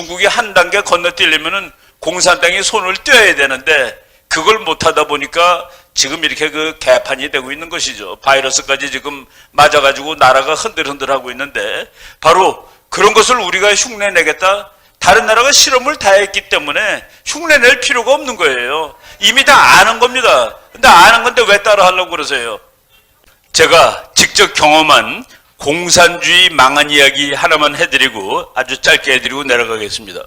중국이 한 단계 건너뛰려면은 공산당이 손을 떼어야 되는데 그걸 못하다 보니까 지금 이렇게 그 개판이 되고 있는 것이죠. 바이러스까지 지금 맞아가지고 나라가 흔들흔들하고 있는데 바로 그런 것을 우리가 흉내내겠다. 다른 나라가 실험을 다 했기 때문에 흉내낼 필요가 없는 거예요. 이미 다 아는 겁니다. 근데 아는 건데 왜 따라 하려고 그러세요? 제가 직접 경험한 공산주의 망한 이야기 하나만 해드리고 아주 짧게 해드리고 내려가겠습니다.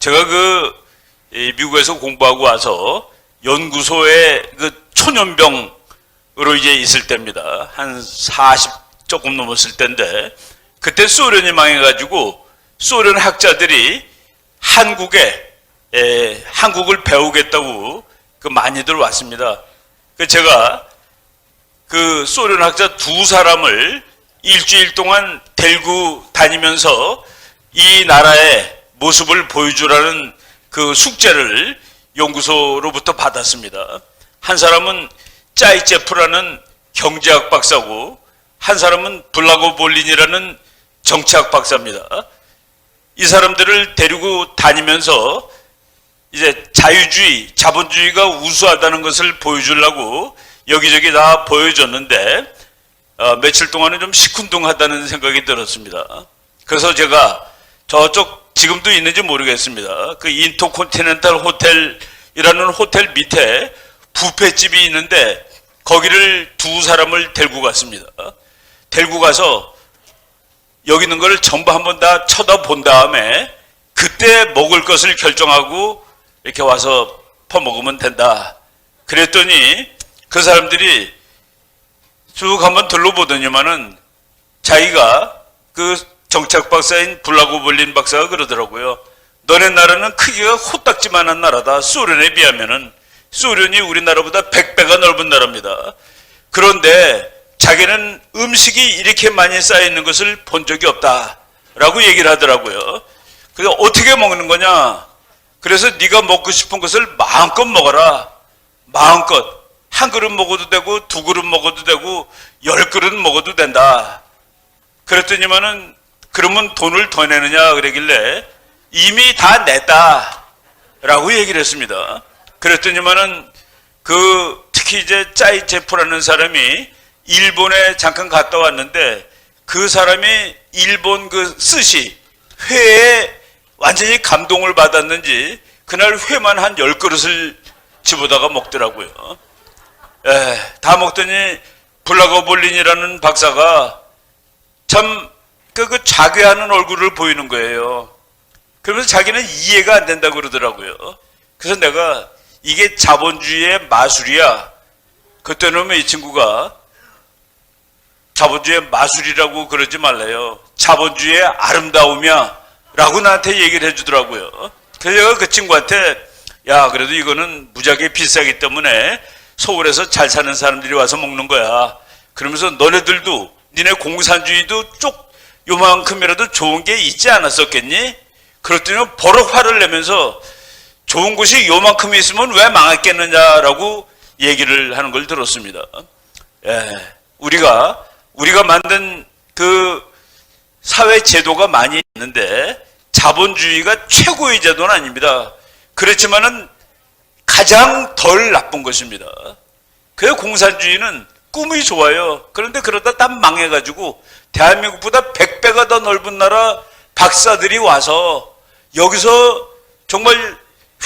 제가 그이 미국에서 공부하고 와서 연구소에 그 초년병으로 이제 있을 때입니다. 한 40 조금 넘었을 때인데 그때 소련이 망해가지고 소련 학자들이 한국에 에, 한국을 배우겠다고 그 많이들 왔습니다. 그 제가 그 소련 학자 두 사람을 일주일 동안 데리고 다니면서 이 나라의 모습을 보여주라는 그 숙제를 연구소로부터 받았습니다. 한 사람은 짜이제프라는 경제학 박사고 한 사람은 블라고 볼린이라는 정치학 박사입니다. 이 사람들을 데리고 다니면서 이제 자유주의, 자본주의가 우수하다는 것을 보여주려고 여기저기 다 보여줬는데 어, 며칠 동안은 좀 시큰둥하다는 생각이 들었습니다. 그래서 제가 저쪽 지금도 있는지 모르겠습니다. 그 인터콘티넨탈 호텔이라는 호텔 밑에 부페집이 있는데 거기를 두 사람을 데리고 갔습니다. 데리고 가서 여기 있는 거를 전부 한번 다 쳐다본 다음에 그때 먹을 것을 결정하고 이렇게 와서 퍼먹으면 된다. 그랬더니 그 사람들이 쭉 한번 둘러보더니만은 자기가 그 정책 박사인 블라고볼린 박사가 그러더라고요. 너네 나라는 크기가 호딱지만한 나라다. 소련에 비하면은 소련이 우리나라보다 100배가 넓은 나라입니다. 그런데 자기는 음식이 이렇게 많이 쌓여 있는 것을 본 적이 없다라고 얘기를 하더라고요. 그래서 어떻게 먹는 거냐? 그래서 네가 먹고 싶은 것을 마음껏 먹어라. 마음껏 한 그릇 먹어도 되고 두 그릇 먹어도 되고 열 그릇 먹어도 된다. 그랬더니만은 그러면 돈을 더 내느냐 그러길래 이미 다 냈다라고 얘기를 했습니다. 그랬더니만은 그 특히 이제 짜이제프라는 사람이 일본에 잠깐 갔다 왔는데 그 사람이 일본 그 스시 회에 완전히 감동을 받았는지 그날 회만 한 열 그릇을 집어다가 먹더라고요. 에, 다 먹더니 블라거볼린이라는 박사가 참 그, 그 자괴하는 얼굴을 보이는 거예요. 그러면서 자기는 이해가 안 된다고 그러더라고요. 그래서 내가 이게 자본주의의 마술이야. 그때는 이 친구가 자본주의의 마술이라고 그러지 말래요. 자본주의의 아름다움이야. 라고 나한테 얘기를 해주더라고요. 그래서 제가 그 친구한테 야, 그래도 이거는 무지하게 비싸기 때문에 서울에서 잘 사는 사람들이 와서 먹는 거야. 그러면서 너네들도 니네 공산주의도 쪽 요만큼이라도 좋은 게 있지 않았었겠니? 그랬더니 버럭 화를 내면서 좋은 곳이 요만큼 있으면 왜 망했겠느냐라고 얘기를 하는 걸 들었습니다. 예, 우리가 우리가 만든 그 사회 제도가 많이 있는데 자본주의가 최고의 제도는 아닙니다. 그렇지만은 가장 덜 나쁜 것입니다. 그 공산주의는 꿈이 좋아요. 그런데 그러다 딱 망해가지고 대한민국보다 100배가 더 넓은 나라 박사들이 와서 여기서 정말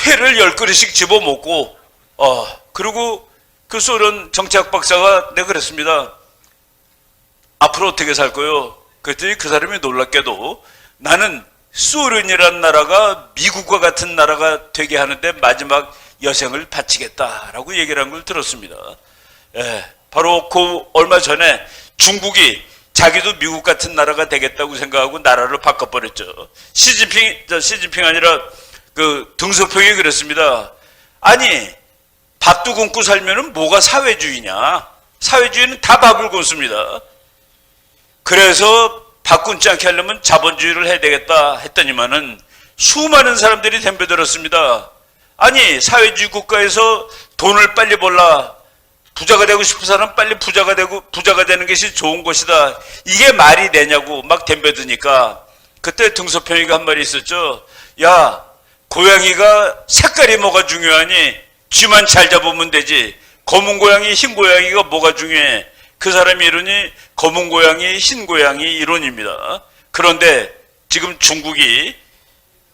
회를 열 그릇씩 집어 먹고 어 그리고 그 소련 정치학 박사가 내가 그랬습니다. 앞으로 어떻게 살 거요? 그랬더니 그 사람이 놀랍게도 나는 소련이라는 나라가 미국과 같은 나라가 되게 하는데 마지막 여생을 바치겠다라고 얘기를 한 걸 들었습니다. 예, 바로 그 얼마 전에 중국이 자기도 미국 같은 나라가 되겠다고 생각하고 나라를 바꿔버렸죠. 시진핑, 저 시진핑 아니라 그 등소평이 그랬습니다. 아니, 밥도 굶고 살면은 뭐가 사회주의냐? 사회주의는 다 밥을 굶습니다. 그래서 밥 굶지 않게 하려면 자본주의를 해야 되겠다 했더니만은 수많은 사람들이 덤벼들었습니다. 아니, 사회주의 국가에서 돈을 빨리 벌라. 부자가 되고 싶은 사람 빨리 부자가 되고 부자가 되는 것이 좋은 것이다. 이게 말이 되냐고 막 덤벼드니까 그때 등소평이가 한 말이 있었죠. 야, 고양이가 색깔이 뭐가 중요하니? 쥐만 잘 잡으면 되지. 검은 고양이, 흰 고양이가 뭐가 중요해? 그 사람이 이러니 검은 고양이, 흰 고양이 이론입니다. 그런데 지금 중국이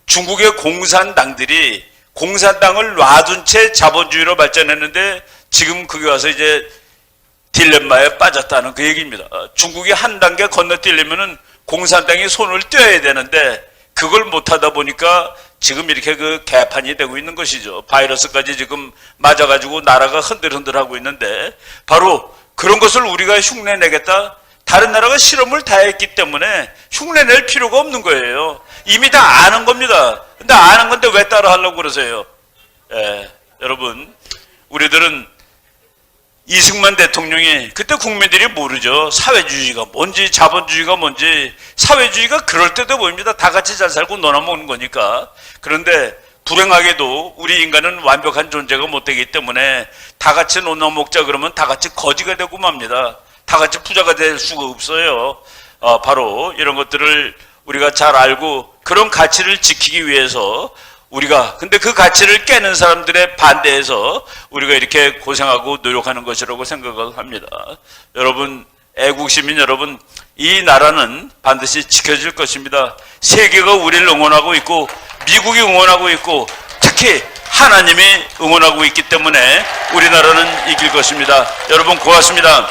중국의 공산당들이 공산당을 놔둔 채 자본주의로 발전했는데 지금 그게 와서 이제 딜레마에 빠졌다는 그 얘기입니다. 어, 중국이 한 단계 건너뛰려면은 공산당이 손을 떼어야 되는데 그걸 못하다 보니까 지금 이렇게 그 개판이 되고 있는 것이죠. 바이러스까지 지금 맞아가지고 나라가 흔들흔들하고 있는데 바로 그런 것을 우리가 흉내내겠다. 다른 나라가 실험을 다 했기 때문에 흉내낼 필요가 없는 거예요. 이미 다 아는 겁니다. 근데 아는 건데 왜 따라 하려고 그러세요? 예, 여러분, 우리들은 이승만 대통령이 그때 국민들이 모르죠. 사회주의가 뭔지 자본주의가 뭔지 사회주의가 그럴 때도 보입니다. 다 같이 잘 살고 놀아먹는 거니까. 그런데 불행하게도 우리 인간은 완벽한 존재가 못 되기 때문에 다 같이 놀아먹자 그러면 다 같이 거지가 되고 맙니다. 다 같이 부자가 될 수가 없어요. 어, 바로 이런 것들을 우리가 잘 알고 그런 가치를 지키기 위해서 우리가 근데 그 가치를 깨는 사람들의 반대해서 우리가 이렇게 고생하고 노력하는 것이라고 생각을 합니다. 여러분 애국 시민 여러분 이 나라는 반드시 지켜질 것입니다. 세계가 우리를 응원하고 있고 미국이 응원하고 있고 특히 하나님이 응원하고 있기 때문에 우리나라는 이길 것입니다. 여러분 고맙습니다.